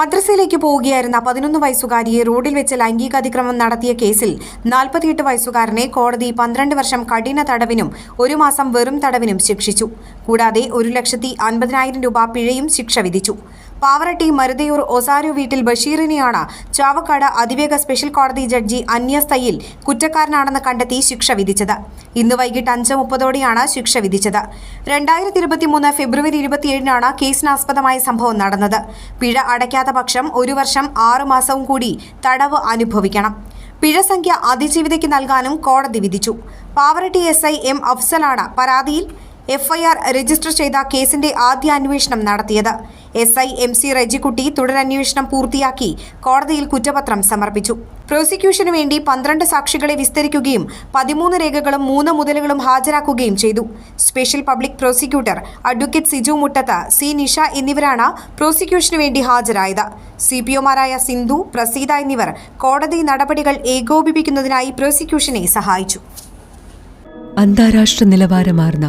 മദ്രസയിലേക്ക് പോവുകയായിരുന്ന പതിനൊന്ന് വയസ്സുകാരിയെ റോഡിൽ വെച്ച് ലൈംഗിക അതിക്രമം നടത്തിയ കേസിൽ നാൽപ്പത്തിയെട്ട് വയസ്സുകാരനെ കോടതി പന്ത്രണ്ട് വർഷം കഠിന തടവിനും ഒരു മാസം വെറും തടവിനും ശിക്ഷിച്ചു. കൂടാതെ ഒരു ലക്ഷത്തി അൻപതിനായിരം രൂപ പിഴയും ശിക്ഷ വിധിച്ചു. പാവറട്ടി മരുതയൂർ ഒസാരു വീട്ടിൽ ബഷീറിനെയാണ് ചാവക്കാട് അതിവേഗ സ്പെഷ്യൽ കോടതി ജഡ്ജി അന്യസ്തയിൽ കുറ്റക്കാരനാണെന്ന് കണ്ടെത്തി ശിക്ഷ വിധിച്ചത്. ഇന്ന് വൈകിട്ട് അഞ്ച് മുപ്പതോടെയാണ് ശിക്ഷ വിധിച്ചത്. രണ്ടായിരത്തി ഇരുപത്തിമൂന്ന് ഫെബ്രുവരി ഇരുപത്തിയേഴിനാണ് കേസിനാസ്പദമായ സംഭവം നടന്നത്. പിഴ അടയ്ക്കാത്ത പക്ഷം ഒരു വർഷം ആറു മാസവും കൂടി തടവ് അനുഭവിക്കണം. പിഴസംഖ്യ അതിജീവിതയ്ക്ക് നൽകാനും കോടതി വിധിച്ചു. പാവറട്ടി എസ് ഐ എം അഫ്സലാണ് പരാതിയിൽ എഫ്ഐആർ രജിസ്റ്റർ ചെയ്ത കേസിന്റെ ആദ്യ അന്വേഷണം നടത്തിയത്. S I M C Rejikutty തുടരന്വേഷണം പൂർത്തിയാക്കി കോടതിയിൽ കുറ്റപത്രം സമർപ്പിച്ചു. പ്രോസിക്യൂഷനു വേണ്ടി പന്ത്രണ്ട് സാക്ഷികളെ വിസ്തരിക്കുകയും പതിമൂന്ന് രേഖകളും മൂന്ന് മുതലുകളും ഹാജരാക്കുകയും ചെയ്തു. Special public prosecutor advocate Siju Muttath C Nisha എന്നിവരാണ് പ്രോസിക്യൂഷനു വേണ്ടി ഹാജരായത്. സി പി ഒമാരായ സിന്ധു പ്രസീത എന്നിവർ കോടതി നടപടികൾ ഏകോപിപ്പിക്കുന്നതിനായി പ്രോസിക്യൂഷനെ സഹായിച്ചു. അന്താരാഷ്ട്ര നിലവാരമാർന്ന